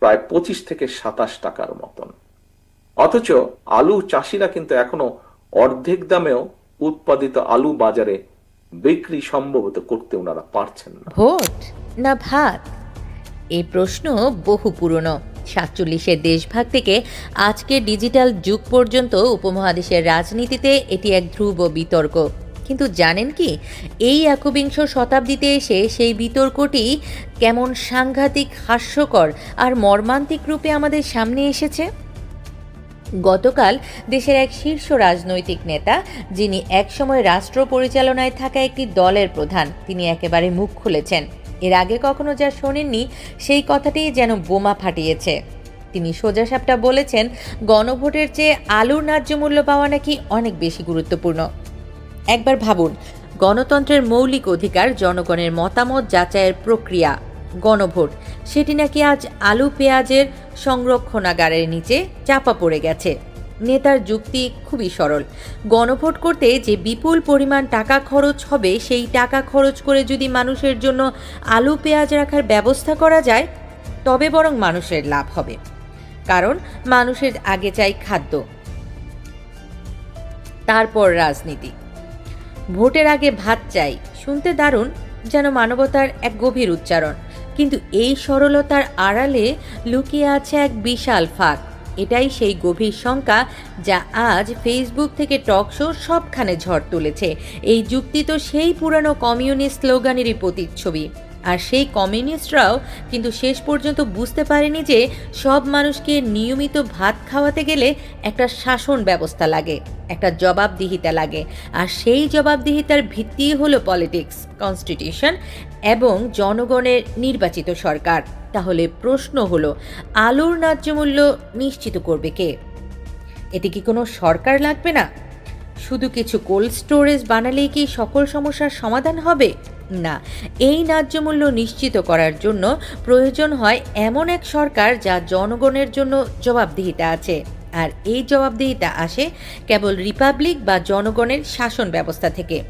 প্রায় পঁচিশ থেকে সাতাশ টাকার মতন। অথচ আলু চাষিরা কিন্তু এখনও অর্ধেক দামেও উৎপাদিত আলু বাজারে বিক্রি সম্ভবত করতে ওনারা পারছেন না। ভোট না ভাত? এই প্রশ্ন বহু পুরনো। সাতচল্লিশের দেশভাগ থেকে আজকে ডিজিটাল যুগ পর্যন্ত উপমহাদেশের রাজনীতিতে এটি এক ধ্রুব বিতর্ক। কিন্তু জানেন কি, এই একবিংশ শতাব্দীতে এসে সেই বিতর্কটি কেমন সাংঘাতিক, হাস্যকর আর মর্মান্তিক রূপে আমাদের সামনে এসেছে? গতকাল দেশের এক শীর্ষ রাজনৈতিক নেতা, যিনি একসময় রাষ্ট্র পরিচালনায় থাকা একটি দলের প্রধান, তিনি একেবারে মুখ খুলেছেন। এর আগে কখনো যা শোনেননি, সেই কথাটি যেন বোমা ফাটিয়েছে। তিনি সোজাসাপটা বলেছেন, গণভোটের চেয়ে আলুর ন্যায্য মূল্য পাওয়া নাকি অনেক বেশি গুরুত্বপূর্ণ। একবার ভাবুন, গণতন্ত্রের মৌলিক অধিকার জনগণের মতামত যাচাইয়ের প্রক্রিয়া, গণভোট। সেটি নাকি আজ আলু পেঁয়াজের সংরক্ষণাগারের নিচে চাপা পড়ে গেছে। নেতার যুক্তি খুবই সরল। গণভোট করতে যে বিপুল পরিমাণ টাকা খরচ হবে, সেই টাকা খরচ করে যদি মানুষের জন্য আলু পেঁয়াজ রাখার ব্যবস্থা করা যায়, তবে বরং মানুষের লাভ হবে। কারণ মানুষের আগে চাই খাদ্য। তারপর রাজনীতি। ভোটের আগে ভাত চাই। শুনতে দারুণ যেন মানবতার এক গভীর উচ্চারণ। কিন্তু এই সরলতার আড়ালে লুকিয়ে আছে এক বিশাল ফাঁক। এটাই সেই গভীর শঙ্কা যা আজ ফেসবুক থেকে টক শো সবখানে ঝড় তুলেছে। এই যুক্তি তো সেই পুরানো কমিউনিস্ট স্লোগানেরই প্রতিচ্ছবি। আর সেই কমিউনিস্টরাও কিন্তু শেষ পর্যন্ত বুঝতে পারেনি যে সব মানুষকে নিয়মিত ভাত খাওয়াতে গেলে একটা শাসন ব্যবস্থা লাগে, একটা জবাবদিহিতা লাগে। আর সেই জবাবদিহিতার ভিত্তি হলো পলিটিক্স, কনস্টিটিউশন এবং জনগণের নির্বাচিত সরকার। তাহলে প্রশ্ন হলো, আলুর ন্যায্য মূল্য নিশ্চিত করবে কে? এতে কি কোনো সরকার লাগবে না? শুধু কিছু কোল্ড স্টোরেজ বানালেই কি সকল সমস্যার সমাধান হবে? না। এই ন্যায্য মূল্য নিশ্চিত করার জন্য প্রয়োজন হয় এমন এক সরকার যা জনগণের জন্য জবাবদিহিতা আছে। আর এই জবাবদিহিতা আসে কেবল রিপাবলিক বা জনগণের শাসন ব্যবস্থা থেকে।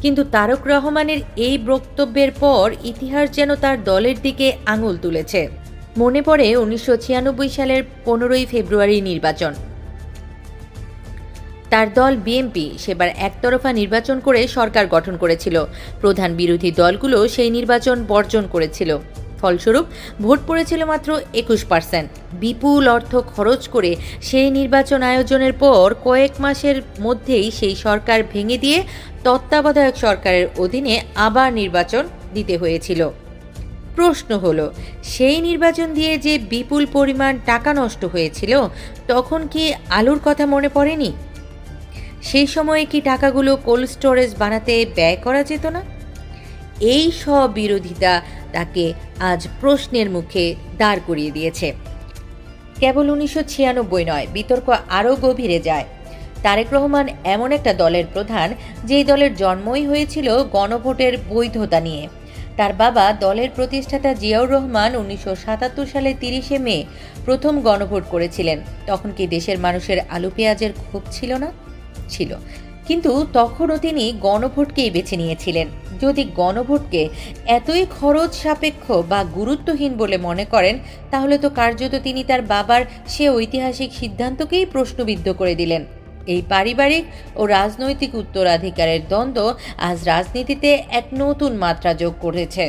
কিন্তু তারক রহমানের এই বক্তব্যের পর ইতিহাস যেন তার দলের দিকে আঙুল তুলেছে। মনে পড়ে উনিশশো ছিয়ানব্বই সালের পনেরোই ফেব্রুয়ারি নির্বাচন। তার দল বিএনপি সেবার একতরফা নির্বাচন করে সরকার গঠন করেছিল। প্রধান বিরোধী দলগুলো সেই নির্বাচন বর্জন করেছিল। ফলস্বরূপ, ভোট পড়েছিল মাত্র একুশ পার্সেন্ট বিপুল অর্থ খরচ করে সেই নির্বাচন আয়োজনের পর কয়েক মাসের মধ্যেই সেই সরকার ভেঙে দিয়ে তত্ত্বাবধায়ক সরকারের অধীনে আবার নির্বাচন দিতে হয়েছিল। প্রশ্ন হলো, সেই নির্বাচন দিয়ে যে বিপুল পরিমাণ টাকা নষ্ট হয়েছিল, তখন কি আলুর কথা মনে পড়েনি? সেই সময়ে কি টাকাগুলো কোল্ড স্টোরেজ বানাতে ব্যয় করা যেত না? এই সব বিরোধিতা তাকে আজ প্রশ্নের মুখে দাঁড় করিয়ে দিয়েছে। কেবল উনিশশো ছিয়ানব্বই নয়, বিতর্ক আরও গভীরে যায়। তারেক রহমান এমন একটা দলের প্রধান, যেই দলের জন্মই হয়েছিল গণভোটের বৈধতা নিয়ে। তার বাবা দলের প্রতিষ্ঠাতা জিয়াউর রহমান উনিশশো সাতাত্তর সালে তিরিশে মে প্রথম গণভোট করেছিলেন। তখন কি দেশের মানুষের আলু পেঁয়াজের ক্ষোভ ছিল না? ছিল। কিন্তু তখনও তিনি গণভোটকেই বেছে নিয়েছিলেন। যদি গণভোটকে এতই খরচ সাপেক্ষ বা গুরুত্বহীন বলে মনে করেন, তাহলে তো কার্যত তিনি তার বাবার সে ঐতিহাসিক সিদ্ধান্তকেই প্রশ্নবিদ্ধ করে দিলেন। এই পারিবারিক ও রাজনৈতিক উত্তরাধিকারের দ্বন্দ্ব আজ রাজনীতিতে এক নতুন মাত্রা যোগ করেছে।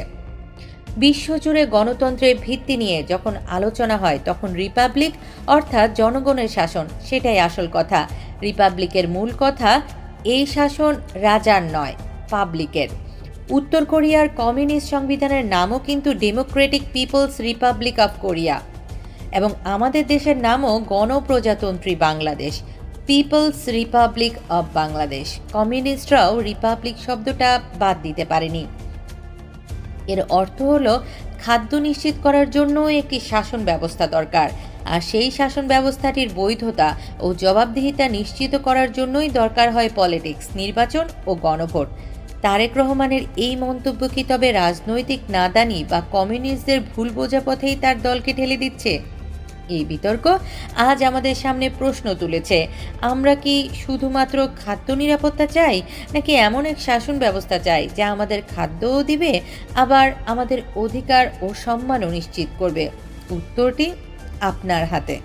বিশ্বজুড়ে গণতন্ত্রের ভিত্তি নিয়ে যখন আলোচনা হয়, তখন রিপাবলিক অর্থাৎ জনগণের শাসন, সেটাই আসল কথা। রিপাবলিকের মূল কথা, এই শাসন রাজার নয়, পাবলিকের। উত্তর কোরিয়ার কমিউনিস্ট সংবিধানের নামও কিন্তু democratic people's republic of Korea এবং আমাদের দেশের নামও গণপ্রজাতন্ত্রী Bangladesh people's republic of Bangladesh কমিউনিস্টরাও republic শব্দটা বাদ দিতে পারেনি। এর অর্থ হলো, খাদ্য নিশ্চিত করার জন্য একটি শাসন ব্যবস্থা দরকার। আর সেই শাসন ব্যবস্থাটির বৈধতা ও জবাবদিহিতা নিশ্চিত করার জন্যই দরকার হয় পলিটিক্স, নির্বাচন ও গণভোট। তারেক রহমানের এই মন্তব্য কি তবে রাজনৈতিক নাদানি বা কমিউনিস্টদের ভুল বোঝা পথেই তার দলকে ঠেলে দিচ্ছে? এই বিতর্ক আজ আমাদের সামনে প্রশ্ন তুলেছে। আমরা কি শুধুমাত্র খাদ্য নিরাপত্তা চাই, নাকি এমন এক শাসন ব্যবস্থা চাই যা আমাদের খাদ্যও দিবে, আবার আমাদের অধিকার ও সম্মানও নিশ্চিত করবে? উত্তরটি আপনার হাতে।